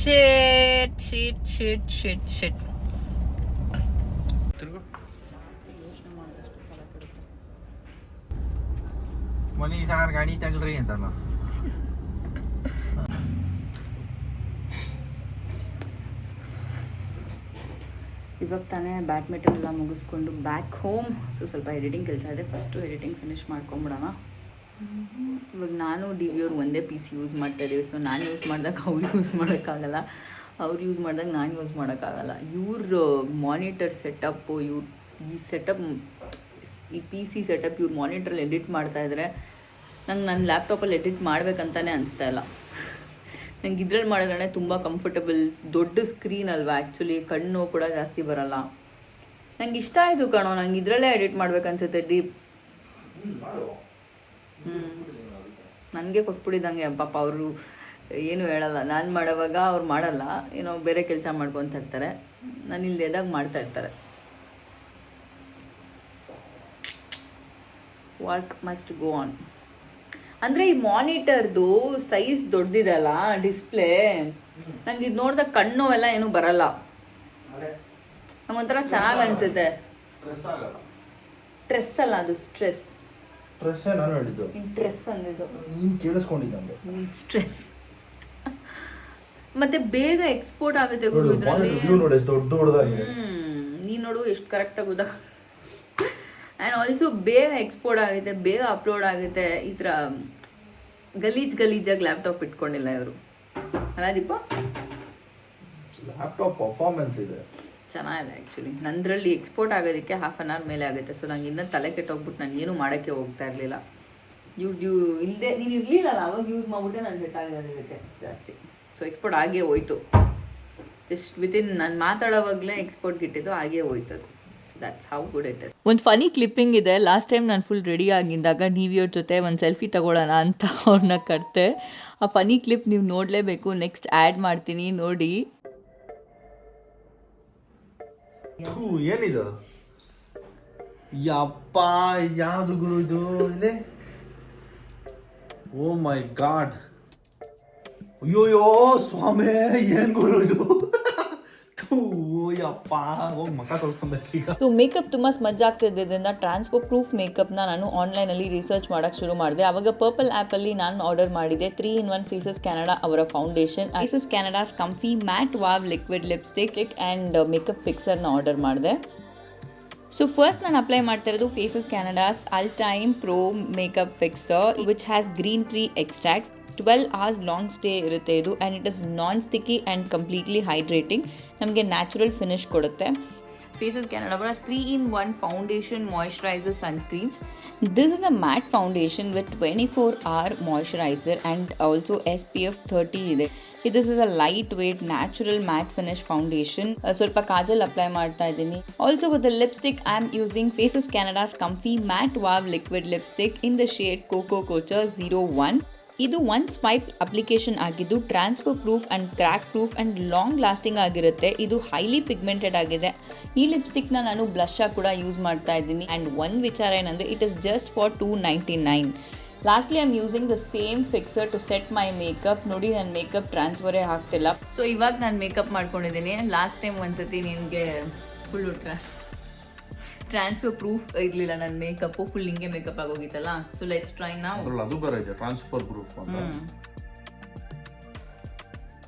Shit shit shit shit shit ಯೋಚನೆ ಮಾಡಿದಷ್ಟು ತಲೆ ಕೆಡುತ್ತೆ. ಮನಿ ಸಾರ್ ಗಾಡಿ ತಗಲ್ರಿ ಅಂತಲ್ಲ ಇವಾಗ ತಾನೇ ಬ್ಯಾಡ್ಮಿಂಟನ್ ಎಲ್ಲ ಮುಗಿಸ್ಕೊಂಡು ಬ್ಯಾಕ್ ಹೋಮ್ ಸೊ ಸ್ವಲ್ಪ ಎಡಿಟಿಂಗ್ ಕೆಲಸ ಇದೆ. ಫಸ್ಟು ಎಡಿಟಿಂಗ್ ಫಿನಿಶ್ ಮಾಡ್ಕೊಂಬಿಡೋಣ. ಇವಾಗ ನಾನು ಡಿ ವಿ ಅವ್ರು ಒಂದೇ ಸಿ ಯೂಸ್ ಮಾಡ್ತಾ ಇದ್ದೀವಿ ಸೊ ನಾನು ಯೂಸ್ ಮಾಡಿದಾಗ ಅವ್ರು ಯೂಸ್ ಮಾಡೋಕ್ಕಾಗಲ್ಲ. ಅವ್ರು ಯೂಸ್ ಮಾಡಿದಾಗ ನಾನು ಯೂಸ್ ಮಾಡೋಕ್ಕಾಗಲ್ಲ. ಇವ್ರ ಮಾನಿಟರ್ ಸೆಟಪ್ಪು ಇವ್ರ, ಈ ಸೆಟಪ್ ಈ ಪಿ ಸಿ ಸೆಟಪ್ ಇವ್ರು ಮಾನಿಟ್ರಲ್ಲಿ ಎಡಿಟ್ ಮಾಡ್ತಾ ಇದ್ರೆ ನಂಗೆ ನನ್ನ ಲ್ಯಾಪ್ಟಾಪಲ್ಲಿ ಎಡಿಟ್ ಮಾಡಬೇಕಂತಲೇ ಅನಿಸ್ತಾ ಇಲ್ಲ. ನಂಗೆ ಇದ್ರಲ್ಲಿ ಮಾಡಿದ್ರೆ ತುಂಬ ಕಂಫರ್ಟಬಲ್ ದೊಡ್ಡ ಸ್ಕ್ರೀನ್ ಅಲ್ವಾ? ಆ್ಯಕ್ಚುಲಿ ಕಣ್ಣು ಕೂಡ ಜಾಸ್ತಿ ಬರಲ್ಲ. ನಂಗೆ ಇಷ್ಟ ಆಯಿತು ಕಣೋ, ನಂಗೆ ಇದರಲ್ಲೇ ಎಡಿಟ್ ಮಾಡ್ಬೇಕನ್ಸುತ್ತೆ, ದೀಪ್. ನನಗೆ ಕೊಟ್ಬಿಟ್ಟಿದ್ದಂಗೆ ಪಾಪ ಅವರು ಏನು ಹೇಳಲ್ಲ. ನಾನು ಮಾಡೋವಾಗ ಅವ್ರು ಮಾಡಲ್ಲ. ಏನೋ ಬೇರೆ ಕೆಲಸ ಮಾಡ್ಕೊತ ಇರ್ತಾರೆ. ನಾನು ಇಲ್ಲದಾಗ ಮಾಡ್ತಾ ಇರ್ತಾರೆ. ವರ್ಕ್ ಮಸ್ಟ್ ಗೋ ಆನ್ ಅಂದರೆ ಈ ಮಾನಿಟರ್ದು ಸೈಜ್ ದೊಡ್ಡದಿದಲ್ಲ ಡಿಸ್ಪ್ಲೇ ನಂಗೆ ಇದು ನೋಡಿದಾಗ ಕಣ್ಣು ಎಲ್ಲ ಏನು ಬರಲ್ಲ. ನಂಗೊಂಥರ ಚೆನ್ನಾಗಿ ಅನ್ಸುತ್ತೆ. ಸ್ಟ್ರೆಸ್ ಅಲ್ಲ ಅದು ಸ್ಟ್ರೆಸ್ ಡ್ರೆಸ್ ನಾನು ಹೇಳಿದ್ದು. ಇಂಟ್ರೆಸ್ ಅಂದಿದ್ದು. ನೀನು ಕೇಳಿಸ್ಕೊಂಡಿದ್ದಂಗೆ ಸ್ಟ್ರೆಸ್ ಮತ್ತೆ ಬೇಗ ಎಕ್ಸ್ಪೋರ್ಟ್ ಆಗುತ್ತೆ ಗುರು ಇದರಲ್ಲಿ. ವ್ಯೂ ನೋಡಿ ಎಷ್ಟು ದೊಡ್ಡ ದೊಡ್ಡದಾಗಿದೆ ನೀನ್ ನೋಡು ಎಷ್ಟು ಕರೆಕ್ಟಾಗಿ ಗೊತ್ತಾ ಆ್ಯಂಡ್ ಆಲ್ಸೋ ಬೇಗ ಎಕ್ಸ್ಪೋರ್ಟ್ ಆಗುತ್ತೆ ಬೇಗ ಅಪ್ಲೋಡ್ ಆಗುತ್ತೆ. ಈ ಥರ ಗಲೀಜ್ ಗಲೀಜಾಗಿ ಲ್ಯಾಪ್ಟಾಪ್ ಇಟ್ಕೊಂಡಿಲ್ಲ ಇವರು. ಅಲ್ಲ ದೀಪ? ಲ್ಯಾಪ್ಟಾಪ್ ಪರ್ಫಾರ್ಮೆನ್ಸ್ ಇದೆ. ಚೆನ್ನಾಗಿದೆ ಆ್ಯಕ್ಚುಲಿ ನಂದರಲ್ಲಿ ಎಕ್ಸ್ಪೋರ್ಟ್ ಆಗೋದಕ್ಕೆ ಹಾಫ್ ಆನ್ ಅವರ್ ಮೇಲೆ ಆಗುತ್ತೆ. ಸೊ ನಂಗೆ ಇನ್ನೂ ತಲೆ ಕೆಟ್ಟೋಗ್ಬಿಟ್ಟು ನಾನು ಏನು ಮಾಡೋಕ್ಕೆ ಹೋಗ್ತಾ ಇರಲಿಲ್ಲ. ಯು ಡ್ಯೂ ಇಲ್ಲದೆ ನೀನು ಇರಲಿಲ್ಲಲ್ಲ, ಅವಾಗ ಯೂಸ್ ಮಾಡ್ಬಿಟ್ಟೆ ನಾನು ಸೆಟ್ ಆಗಿರೋದು ಜಾಸ್ತಿ. ಸೊ ಎಕ್ಸ್ಪೋರ್ಟ್ ಆಗೇ ಹೋಯ್ತು. ಜಸ್ಟ್ ವಿತಿನ್ ನಾನು ಮಾತಾಡೋವಾಗಲೇ ಎಕ್ಸ್ಪೋರ್ಟ್ ಇಟ್ಟಿದ್ದು ಹಾಗೇ ಹೋಯ್ತು ಅದು. That's how good it is ಒಂದು ಫನಿ ಕ್ಲಿಪ್ಪಿಂಗ್ ಇದೆ. ಲಾಸ್ಟ್ ಟೈಮ್ ನಾನು ಫುಲ್ ರೆಡಿ ಆಗಿದ್ದಾಗ ನೀವಿಯವ್ರ ಜೊತೆ ಒಂದು ಸೆಲ್ಫಿ ತಗೊಳ್ಳೋಣ ಅಂತ ಅವ್ರನ್ನ ಕರ್ತೆ ಆ ಫನಿ ಕ್ಲಿಪ್ ನೀವು ನೋಡಲೇಬೇಕು. ನೆಕ್ಸ್ಟ್ ಆ್ಯಡ್ ಮಾಡ್ತೀನಿ, ನೋಡಿ. ಥೂ, ಏನಿದು? ಯಪ್ಪ ಯಾವುದು ಗುರು ಇದು ಇಲ್ಲಿ? Oh my god. ಅಯ್ಯೋಯ್ಯೋ ಸ್ವಾಮಿ ಏನ್ ಗುರು ಇದು? ಥೂ. ಸೊ ಮೇಕಪ್ ತುಂಬ ಸ್ಮಜ್ ಆಗ್ತಿದ್ದರಿಂದ ಟ್ರಾನ್ಸ್ಫರ್ ಪ್ರೂಫ್ ಮೇಕಪ್ನ ನಾನು ಆನ್ಲೈನಲ್ಲಿ ರಿಸರ್ಚ್ ಮಾಡೋಕ್ಕೆ ಶುರು ಮಾಡಿದೆ. ಅವಾಗ ಪರ್ಪಲ್ ಆ್ಯಪಲ್ಲಿ ನಾನು ಆರ್ಡರ್ ಮಾಡಿದೆ. Three in one Faces Canada ಅವರ foundation Faces Canada's comfy matte wow liquid lipstick and makeup ಫಿಕ್ಸರ್ನ order ಮಾಡಿದೆ. ಸೊ ಫಸ್ಟ್ ನಾನು ಅಪ್ಲೈ ಮಾಡ್ತಾ ಇರೋದು Faces Canada's all time pro makeup fixer which has green tree extracts twelve hours long stay ಇರುತ್ತೆ ಇದು and it is non sticky and completely hydrating ನಮಗೆ natural finish ಕೊಡುತ್ತೆ. Faces Canada three in one foundation moisturiser sunscreen this is a matte foundation with twenty four hour moisturiser and also S P F thirty ಇದೆ. This is a lightweight natural matte finish foundation ಸ್ವಲ್ಪ kajal apply ಮಾಡ್ತಾ ಇದ್ದೀನಿ. Also with the lipstick I am using Faces Canada's comfy matte wow liquid lipstick in the shade coco couture zero one ಇದು one swipe application ಆಗಿದ್ದು transfer proof and crack proof and long lasting ಆಗಿರುತ್ತೆ. ಇದು highly pigmented ಆಗಿದೆ. ಈ ಲಿಪ್ಸ್ಟಿಕ್ನ ನಾನು blush ಆಗಿ ಕೂಡ use ಮಾಡ್ತಾ ಇದ್ದೀನಿ. ಆ್ಯಂಡ್ ಒಂದು ವಿಚಾರ ಏನಂದರೆ it is just for two ninety nine lastly I am using the same fixer to set my makeup ನೋಡಿ ನನ್ನ ಮೇಕಪ್ ಟ್ರಾನ್ಸ್ಫರೇ ಆಗ್ತಿಲ್ಲ. ಸೊ ಇವಾಗ ನಾನು ಮೇಕಪ್ ಮಾಡ್ಕೊಂಡಿದ್ದೀನಿ. ಲಾಸ್ಟ್ ಟೈಮ್ ಒಂದ್ಸತಿ ನಿನಗೆ ಫುಲ್ ಟ್ರಾ ಟ್ರಾನ್ಸ್ಫರ್ ಪ್ರೂಫ್ ಇರಲಿಲ್ಲ ನನ್ನ ಮೇಕಪ್ ಫುಲ್ ಹಿಂಗೆ ಮೇಕಪ್ ಆಗೋಗಿತ್ತಲ್ಲ? ಸೊ ಲೆಟ್ಸ್ ಟ್ರೈ ನಾವು ಅದ್ರಲ್ಲಿ ಅದು ಬೇರೆ ಇದೆ ಟ್ರಾನ್ಸ್ಫರ್ ಪ್ರೂಫ್ ಅಂತ.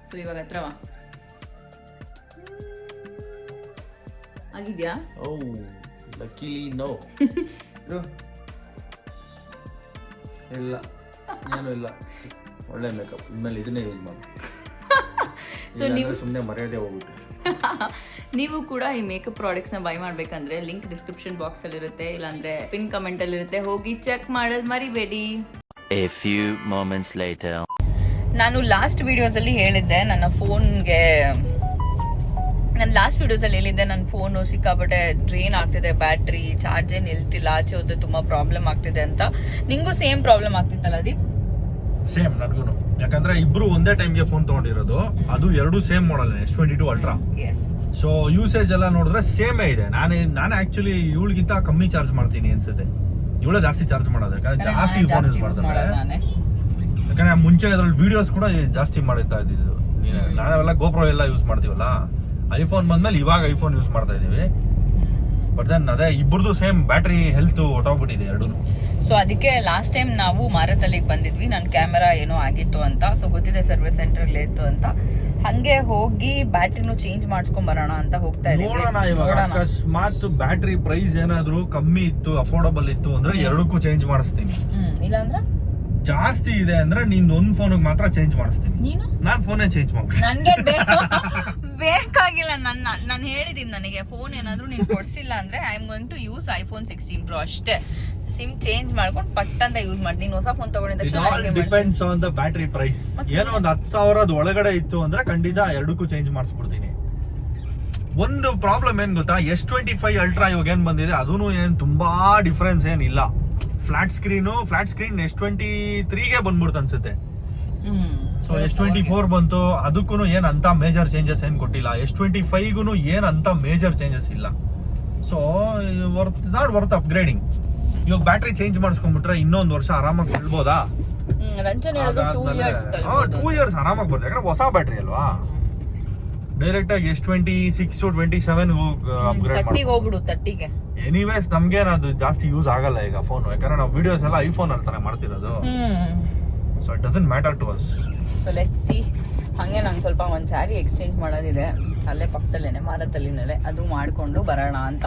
ಸೊ ಇವಾಗ ಹತ್ರವಾ ಆಗಿದ್ಯಾ? ಓ ಲಕ್ಕಿಲಿ ನೋ ಇಲ್ಲ ಏನು ಇಲ್ಲ. ಒಳ್ಳೆ ಮೇಕಪ್ ಇನ್ಮೇಲೆ ಇದನ್ನೇ ಯೂಸ್ ಮಾಡಿ. ಸೊ ನೀವು ಸುಮ್ಮನೆ ಮರ್ಯಾದೆ ಹೋಗ್ಬಿಟ್ಟು ನೀವು ಕೂಡ ಈ ಮೇಕಪ್ನ ಬೈ ಮಾಡ್ಬೇಕಂದ್ರೆ ಲಿಂಕ್ ಡಿಸ್ಕ್ರಿಪ್ಷನ್ ಬಾಕ್ಸಲ್ಲಿ ಇರುತ್ತೆ ಇಲ್ಲಾಂದ್ರೆ ಪಿನ್ ಕಮೆಂಟಲ್ಲಿ ಇರುತ್ತೆ ಹೋಗಿ ಚೆಕ್ ಮಾಡೋದು ಮರಿಬೇಡಿ. A few moments later. ನಾನು ಲಾಸ್ಟ್ ವಿಡಿಯೋಸಲ್ಲಿ ಹೇಳಿದ್ದೆ ನನ್ನ ಫೋನ್ಗೆ ನನ್ನ ಲಾಸ್ಟ್ ವಿಡಿಯೋಸಲ್ಲಿ ಹೇಳಿದ್ದೆ ನನ್ನ ಫೋನು ಸಿಕ್ಕಾಪಟ್ಟೆ ಡ್ರೈನ್ ಆಗ್ತಿದೆ ಬ್ಯಾಟ್ರಿ ಚಾರ್ಜೇ ನಿಲ್ತಿಲ್ಲ ಆಚೆ ಹೋದ್ರೆ ತುಂಬಾ ಪ್ರಾಬ್ಲಮ್ ಆಗ್ತಿದೆ ಅಂತ. ನಿಂಗೂ ಸೇಮ್ ಪ್ರಾಬ್ಲಮ್ ಆಗ್ತಿತ್ತಲ್ಲ ದೀಪ್? ಸೇಮ್ ನನಗೂ ಯಾಕಂದ್ರೆ ಇಬ್ರು ಒಂದೇ ಟೈಮ್ಗೆ ಫೋನ್ ತಗೊಂಡಿರೋದು. ಅದು ಎರಡು same model S twenty two ultra so usage ಎಲ್ಲ ನೋಡಿದ್ರೆ ಸೇಮೇ ಇದೆ. ನಾನು ನಾನು ಆಕ್ಚುಲಿ ಇವಳಿಗಿಂತ ಕಮ್ಮಿ ಚಾರ್ಜ್ ಮಾಡ್ತೀನಿ ಅನ್ಸುತ್ತೆ. ಇವಳೇ ಜಾಸ್ತಿ ಚಾರ್ಜ್ ಮಾಡೋದು. ಯಾಕಂದ್ರೆ ಜಾಸ್ತಿ ಫೋನ್ ಯೂಸ್ ಮಾಡ್ತಾರೆ. ಯಾಕಂದ್ರೆ ಮುಂಚೆ ಅದ್ರಲ್ಲಿ ವಿಡಿಯೋಸ್ ಕೂಡ ಜಾಸ್ತಿ ಮಾಡುತ್ತಾ ಇದ್ದಿದ್ದು. ನಾವೆಲ್ಲ ಗೋಪ್ರೋ ಎಲ್ಲ ಯೂಸ್ ಮಾಡ್ತೀವಲ್ಲ? ಐಫೋನ್ ಬಂದ್ಮೇಲೆ ಇವಾಗ ಐಫೋನ್ ಯೂಸ್ ಮಾಡ್ತಾ ಇದೀವಿ. ಬಟ್ ದೆನ್ ಅದೇ ಇಬ್ಬರದು ಸೇಮ್ ಬ್ಯಾಟ್ರಿ ಹೆಲ್ತ್ ಹೊಟ್ಟೋಗ್ಬಿಟ್ಟಿದೆ ಎರಡೂ ಸೊ ಅದಕ್ಕೆ ಲಾಸ್ಟ್ ಟೈಮ್ ನಾವು ಮಾರತಲ್ಲಿಗೆ ಬಂದಿದ್ವಿ. ನನ್ನ ಕ್ಯಾಮೆರಾ ಏನೋ ಆಗಿತ್ತು ಅಂತ. ಸೊ ಗೊತ್ತಿದೆ ಸರ್ವಿಸ್ ಸೆಂಟರ್ ಇತ್ತು ಅಂತ. ಹಂಗೆ ಹೋಗಿ ಬ್ಯಾಟ್ರಿನೂ ಚೇಂಜ್ ಮಾಡಿಸ್ಕೊಂಡ್ ಬರೋಣ ಅಂತ ಹೋಗ್ತಾ ಇದ್ದೀವಿ. ಅಕಸ್ಮಾತ್ ಬ್ಯಾಟ್ರಿ ಪ್ರೈಸ್ ಏನಾದ್ರು ಕಮ್ಮಿ ಇತ್ತು ಅಫೋರ್ಡಬಲ್ ಇತ್ತು ಅಂದ್ರೆ ಎರಡಕ್ಕೂ ಚೇಂಜ್ ಮಾಡಿಸ್ತೀನಿ. ಇಲ್ಲಾಂದ್ರೆ? ಜಾಸ್ತಿ ಇದೆ ಅಂದ್ರೆ ನಿನ್ ಒಂದ್ ಫೋನ್ ಮಾತ್ರ ಚೇಂಜ್ ಮಾಡಿಸ್ತೀನಿ. ನೀನು? ನಾನ್ ಫೋನೇ ಚೇಂಜ್ ಮಾಡ್ತೀನಿ. ನನ್ಗೆ ಬೇಕಾಗಿಲ್ಲ. ನನ್ನ ನಾನು ಹೇಳಿದೀನಿ ನನಗೆ. ಫೋನ್ ಏನಾದ್ರು ನೀನು ಕೊಡ್ಸಿಲ್ಲ ಅಂದ್ರೆ I am going to use iPhone sixteen pro ಅಷ್ಟೇ. ಸಿಮ್ ಚೇಂಜ್ ಮಾಡ್ಕೊಂಡು ಪಟ್ ಅಂತ ಯೂಸ್ ಮಾಡಿ. ನೀನು ಹೊಸ ಫೋನ್ ತಕ್ಷಣ. Depends on the battery price ಏನೋ ಒಂದು ಹತ್ತು ಸಾವಿರದ ಒಳಗಡೆ ಇತ್ತು ಅಂದ್ರೆ ಖಂಡಿತ ಎರಡಕ್ಕೂ ಚೇಂಜ್ ಮಾಡಿಸ್ಬಿಡ್ತೀನಿ. ಒಂದು ಪ್ರಾಬ್ಲಮ್ ಏನ್ ಗೊತ್ತಾ? ಎಸ್ ಟ್ವೆಂಟಿ ಫೈವ್ ಅಲ್ಟ್ರಾ ಇವಾಗ ಏನ್ ಬಂದಿದೆ? ಅದೂ ಏನ್ ತುಂಬಾ ಡಿಫ್ರೆನ್ಸ್ ಏನಿಲ್ಲ. Flat screen flat screen S twenty ತ್ರೀಗೆ ಬಂದ್ಬಿಡ್ತು ಅನ್ಸುತ್ತೆ. ಸೊ ಎಸ್ ಟ್ವೆಂಟಿ ಫೋರ್ ಬಂತು. ಅದಕ್ಕೂ ಏನ್ ಅಂತ ಮೇಜರ್ ಚೇಂಜಸ್ ಏನ್ ಕೊಟ್ಟಿಲ್ಲ. ಎಸ್ ಟ್ವೆಂಟಿ ಫೈವ್ಗೂ ಏನ್ ಅಂತ ಮೇಜರ್ ಚೇಂಜಸ್ ಇಲ್ಲ. So worth not worth upgrading ಇವಾಗ ಬ್ಯಾಟ್ರಿ ಚೇಂಜ್ ಮಾಡಿಸ್ಕೊಂಡ್ಬಿಟ್ರೆ ಇನ್ನೊಂದು ವರ್ಷ ಆರಾಮಾಗಿ ಬಿಡ್ಬೋದಾ ರಂಜನ್ ಹೇಳಿದ್ರು ಟೂ ಇಯರ್ಸ್ ಟೂ ಇಯರ್ಸ್ ಆರಾಮಾಗಿ ಬರ್ತದೆ ಯಾಕಂದ್ರೆ ಹೊಸ ಬ್ಯಾಟ್ರಿ ಅಲ್ವಾ? ಡೈರೆಕ್ಟ್ ಆಗಿ S twenty six to twenty seven ತರ್ಟಿಗೆ ಹೋಗ್ಬಿಡು ತರ್ಟಿಗೆ ಎನಿವೇಸ್ ನಮ್ಗೇನ್ ಅದು ಜಾಸ್ತಿ ಯೂಸ್ ಆಗಲ್ಲ ಈಗ ಫೋನ್ ಯಾಕಂದ್ರೆ ನಾವು ವಿಡಿಯೋಸ್ ಎಲ್ಲ ಐಫೋನ್ ಅಲ್ಲಿ ತಾನೆ ಮಾಡ್ತಿರೋದು. So it doesn't matter to us so let see ಹಾಗೆ ನಂಗೆ ಸ್ವಲ್ಪ ಒಂದು ಸ್ಯಾರಿ ಎಕ್ಸ್ಚೇಂಜ್ ಮಾಡೋದಿದೆ. ಅಲ್ಲೇ ಪಕ್ಕದಲ್ಲೇನೆ ಮಾರತಲ್ಲಿನಲ್ಲೇ ಅದು ಮಾಡಿಕೊಂಡು ಬರೋಣ ಅಂತ.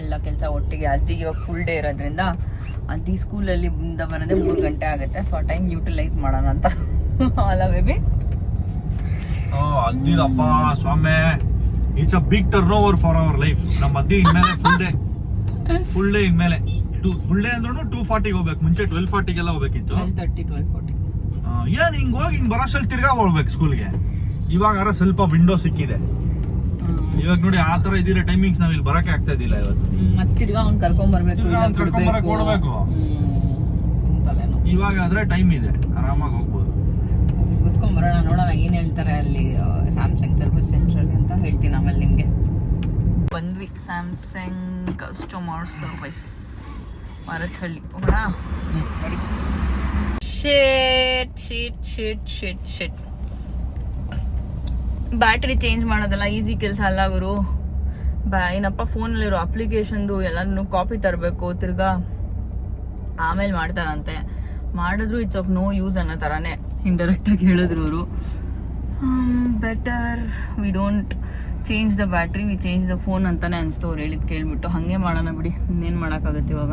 ಎಲ್ಲ ಕೆಲಸ ಒಟ್ಟಿಗೆ ಅದಿಗೆ ಇವಾಗ ಫುಲ್ ಡೇ ಇರೋದ್ರಿಂದ ಅದಿ ಸ್ಕೂಲಲ್ಲಿ ಮುಂದೆ ಬರೋದೇ ಮೂರು ಗಂಟೆ ಆಗುತ್ತೆ. ಸೊ ಆ ಟೈಮ್ ಯೂಟಿಲೈಸ್ ಮಾಡೋಣ ಅಂತ. ಅಲ್ಲ ಬೇಬಿ ಅದ್ದಿದಪ್ಪ ಸ್ವಾಮಿ. It's a big turn over for our life ನಮ್ಮ ಅದ್ದಿ ಇನ್ಮೇಲೆ ಫುಲ್ ಡೇ ಫುಲ್ ಡೇ ಇನ್ಮೇಲೆ. ಟೂ ಫುಲ್ ಡೇ ಅಂದ್ರೂ ಟೂ ಫಾರ್ಟಿಗೆ ಹೋಗ್ಬೇಕು. ಮುಂಚೆ ಟ್ವೆಲ್ ಫಾರ್ಟಿಗೆಲ್ಲ ಹೋಗ್ಬೇಕಿತ್ತು. ತರ್ಟಿ ಟ್ವೆಲ್ ಫೋರ್ಟಿ ಹಿಂಗೆ ಹಿಂಗ್ ಹೋಗಿ ಹಿಂಗೆ ಬರೋಷ್ಟಲ್ಲಿ ತಿರ್ಗಾ ಹೋಗ್ಬೇಕು ಸ್ಕೂಲ್ಗೆ ಇವಾಗ ಸ್ವಲ್ಪ ವಿಂಡೋ ಸಿಕ್ಕಿದೆ. ಇವಾಗ ನೋಡಿ ಆ ತರ ಇದಿರೋ ಟೈಮಿಂಗ್ಸ್ ನಾವ್ ಇಲ್ಲಿ ಬರಕ್ಕೆ ಆಗ್ತಾ ಇದ್ದಿಲ್ಲ ಇವತ್ತು. ಮತ್ತೆ ತಿರ್ಗಾ ಅವ್ನು ಕರ್ಕೊಂಬರ್ಬೇಕು ತಿರ್ಗಾ ಅವ್ನ್ ಕರ್ಕೊಂಬರಕ್ ಓಡ್ಬೇಕು. ಸುಮ್ತಲೇನೋ ಇವಾಗ ಆದ್ರೆ ಟೈಮ್ ಇದೆ ಆರಾಮಾಗಿ ಹೋಗ್ಬೋದು. ಮುಗಿಸ್ಕೊಂಬರೋಣ ನೋಡೋಣ ಏನು ಹೇಳ್ತಾರೆ ಅಲ್ಲಿ ಸ್ಯಾಮ್ಸಂಗ್ ಸರ್ವಿಸ್ ಸೆಂಟ್ರಲ್ಲಿ ಅಂತ ಹೇಳ್ತೀನಿ ಆಮೇಲೆ ನಿಮಗೆ. ಬಂದ್ವಿ ಸ್ಯಾಮ್ಸಂಗ್ ಕಸ್ಟಮರ್ ಸರ್ವಿಸ್ ಮಾರತ್ಹಳ್ಳಿ ಹೋಗೋಣ? ಶೇಟ್ shit shit shit shit battery change ಮಾಡೋದಲ್ಲ ಈಸಿ ಕೆಲಸ ಅಲ್ಲ ಗುರು. ಬಾ, ಏನಪ್ಪ ಫೋನಲ್ಲಿರೋ ಅಪ್ಲಿಕೇಶನ್ದು ಎಲ್ಲನೂ ಕಾಪಿ ತರಬೇಕು, ತಿರ್ಗಾ ಆಮೇಲೆ ಮಾಡ್ತಾರಂತೆ. ಮಾಡಿದ್ರು ಇಟ್ಸ್ ಆಫ್ ನೋ ಯೂಸ್ ಅನ್ನೋ ಥರನೇ ಇಂಡೈರೆಕ್ಟಾಗಿ ಹೇಳಿದ್ರು ಅವರು. Better we don't change the battery we change the phone ಅಂತಾನೆ ಅನಿಸ್ತು ಅವ್ರು ಹೇಳಿದ್ ಕೇಳ್ಬಿಟ್ಟು. ಹಾಗೆ ಮಾಡೋಣ ಬಿಡಿ, ಇನ್ನೇನು ಮಾಡೋಕ್ಕಾಗತ್ತೆ ಇವಾಗ.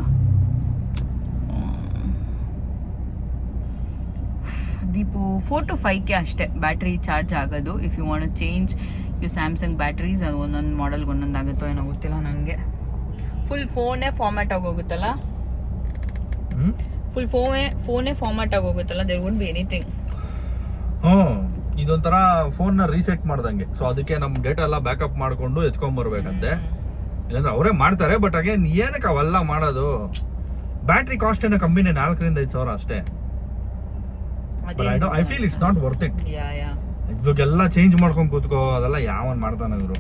ದೀಪು ಫೋರ್ ಟು ಫೈವ್ಗೆ ಅಷ್ಟೇ ಬ್ಯಾಟ್ರಿ ಚಾರ್ಜ್ ಆಗೋದು. If you want change you Samsung batteries ಅದು ಒಂದೊಂದು ಮಾಡೆಲ್ಗೆ ಒಂದೊಂದು ಆಗುತ್ತೋ ಏನೋ ಗೊತ್ತಿಲ್ಲ ನನಗೆ ಫುಲ್ ಫೋನೇ ಫಾರ್ಮ್ಯಾಟ್ ಆಗೋಗುತ್ತಲ್ಲ ಫುಲ್ ಫೋನೇ ಫೋನೇ ಫಾರ್ಮ್ಯಾಟ್ ಆಗೋಗುತ್ತಲ್ಲ ದೇರ್ ವುಡ್ ಬಿ ಎನಿಥಿಂಗ್ ಹ್ಞೂ ಇದೊಂಥರ ಫೋನ್ನ ರೀಸೆಟ್ ಮಾಡ್ದಂಗೆ. ಸೊ ಅದಕ್ಕೆ ನಮ್ಮ ಡೇಟಾ ಎಲ್ಲ ಬ್ಯಾಕಪ್ ಮಾಡಿಕೊಂಡು ಎತ್ಕೊಂಡ್ ಬರ್ಬೇಕಂತೆ. ಇಲ್ಲಾಂದ್ರೆ ಅವರೇ ಮಾಡ್ತಾರೆ ಬಟ್ ಅಗೇನ್ ಏನಕ್ಕೆ ಅವೆಲ್ಲ ಮಾಡೋದು? ಬ್ಯಾಟ್ರಿ ಕಾಸ್ಟ್ ಏನೋ ಕಮ್ಮಿನೇ ನಾಲ್ಕರಿಂದ ಐದು ಸಾವಿರ ಅಷ್ಟೇ. I feel it's not worth it yeah change ಮಾಡ್ಕೊಂಡ್ ಕೂತ್ಕೋ ಅದೆಲ್ಲ ಯಾವನ್ ಮಾಡ್ತಾನೆ ಇವರು?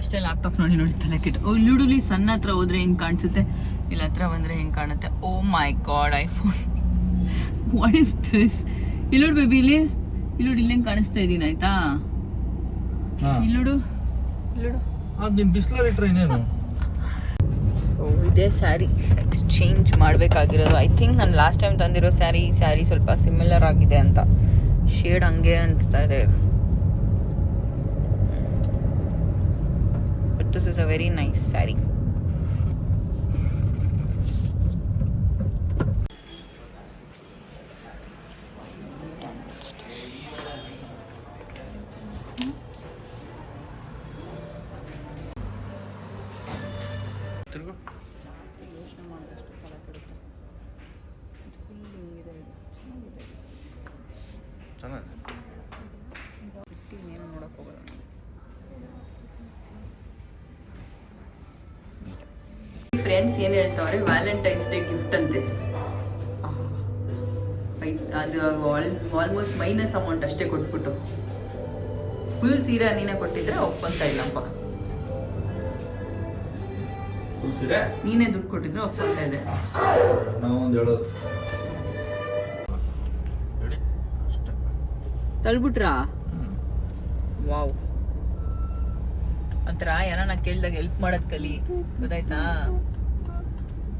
ಅಷ್ಟೇ ಲ್ಯಾಪ್ಟಾಪ್ ನೋಡಿ ನೋಡಿ ತಲೆ ಕೆಟ್ಟು ಓ ಲುಡುಲಿ ಸಣ್ಣ ಹತ್ರ ಹೋದ್ರೆ ಹೆಂಗ್ ಕಾಣಿಸುತ್ತೆ? ಇಲ್ಲ ಹತ್ರ ಬಂದ್ರೆ ಹೆಂಗ್ ಕಾಣುತ್ತೆ? ಓ my god iPhone what is this ಇಲ್ಲೋಡು baby ಇಲ್ಲಿ ಇಲ್ಲೋಡು ಇಲ್ಲಿ ಹೆಂಗ್ ಕಾಣಿಸ್ತಾ ಇದ್ದೀನಿ ಆಯ್ತಾ? ಇಲ್ಲೋಡು ಇಲ್ಲೋಡು ಅದು ನಿನ್ ಬಿಸ್ಲರ್ ಇಟ್ರೆ ಇನ್ನೇನು? ಇದೇ ಸ್ಯಾರಿ. ಎಕ್ಸ್ಚೇಂಜ್ ಮಾಡಬೇಕಾಗಿರೋದು. ಐ ಥಿಂಕ್ ನಾನು ಲಾಸ್ಟ್ ಟೈಮ್ ತಂದಿರೋ ಸ್ಯಾರಿ, ಈ ಸ್ಯಾರಿ ಸ್ವಲ್ಪ ಸಿಮಿಲರ್ ಆಗಿದೆ ಅಂತ. ಶೇಡ್ ಹಂಗೆ ಅನಿಸ್ತಾ ಇದೆ. But this is a very nice sari. Friends ಏನು ಹೇಳ್ತಾವ್ರೆ ವ್ಯಾಲೆಂಟೈನ್ಸ್ ಡೇ ಗಿಫ್ಟ್ ಅಂತೆ. ಅದು ಆಲ್ಮೋಸ್ಟ್ ಮೈನಸ್ ಅಮೌಂಟ್ ಅಷ್ಟೇ ಕೊಟ್ಬಿಟ್ಟು. ಫುಲ್ ಸೀರೆ ನೀನೇ ಕೊಟ್ಟಿದ್ರೆ ಒಪ್ಪಂತ ಇಲ್ಲಪ್ಪ. ನೀನೇ ದುಡ್ಡು ಕೊಟ್ಟಿದ್ರೆ ಒಪ್ಪಂತ ಇದೆ. ತಳ್ಬಿಟ್ರಾ. ವಾವ್. ಒಂಥರ ಯಾರನ್ನ ಕೇಳಿದಾಗ ಹೆಲ್ಪ್ ಮಾಡದ್ ಕಲಿ. ಗೊತ್ತಾಯ್ತಾ?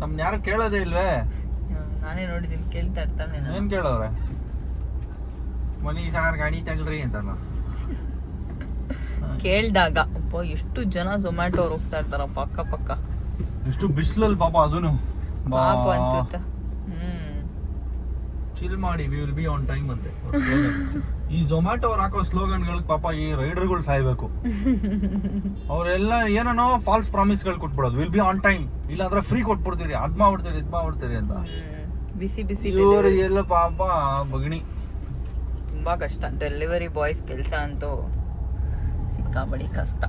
ನಮ್ನ ಯಾರು ಕೇಳೋದೇ ಇಲ್ವೇ? ನಾನೇ ನೋಡಿದೀನಿ ಕೇಳ್ತಾ ಇರ್ತಾನೆ ನಾನು. ಏನ್ ಕೇಳವ್ರೆ ಮನಿ ಸಾರ್ ಗಾಡಿ ತಗಲ್ರಿ ಅಂತಾನ. ಕೇಳ್ದಾಗ ಅಪ್ಪ ಎಷ್ಟು ಜನ ಝೊಮ್ಯಾಟೊ ಅವ್ರು ಹೋಗ್ತಾ ಇರ್ತಾರ ಪಕ್ಕ ಪಕ್ಕ. ಎಷ್ಟು ಬಿಸಿಲಲ್ಲಿ ಪಾಪ ಅದೂನು. ಪಾಪ ಅನ್ಸುತ್ತೆ. ಹ್ಮ್. ಚಿಲ್ ಮಾಡಿ we will be on time ಅಂತೆ. ಈ ಝೊಮ್ಯಾಟೊ ಅವ್ರು ಹಾಕೋ ಸ್ಲೋಗನ್ಗಳು ಪಾಪ ಈ ರೈಡರ್ಗಳು ಸಾಯ್ಬೇಕು. ಅವರೆಲ್ಲ ಏನೋ ಫಾಲ್ಸ್ ಪ್ರಾಮಿಸ್ಗಳು ಕೊಟ್ಬಿಡೋದು. ವಿಲ್ ಬಿ ಆನ್ ಟೈಮ್ ಇಲ್ಲಾಂದ್ರೆ ಫ್ರೀ ಕೊಟ್ಬಿಡ್ತೀರಿ. ಅದ್ ಮಾಡ್ಬಿಡ್ತೀರಿ ಇದ್ ಮಾಡ್ಬಿಡ್ತೀರಿ ಅಂತ. ಬಿಸಿ ಬಿಸಿ ಇವರು ಎಲ್ಲ ಪಾಪ ಬಗಣಿ ತುಂಬಾ ಕಷ್ಟ. ಡೆಲಿವರಿ ಬಾಯ್ಸ್ ಕೆಲಸ ಅಂತೂ ಸಿಕ್ಕಾಬಡಿ ಕಷ್ಟ.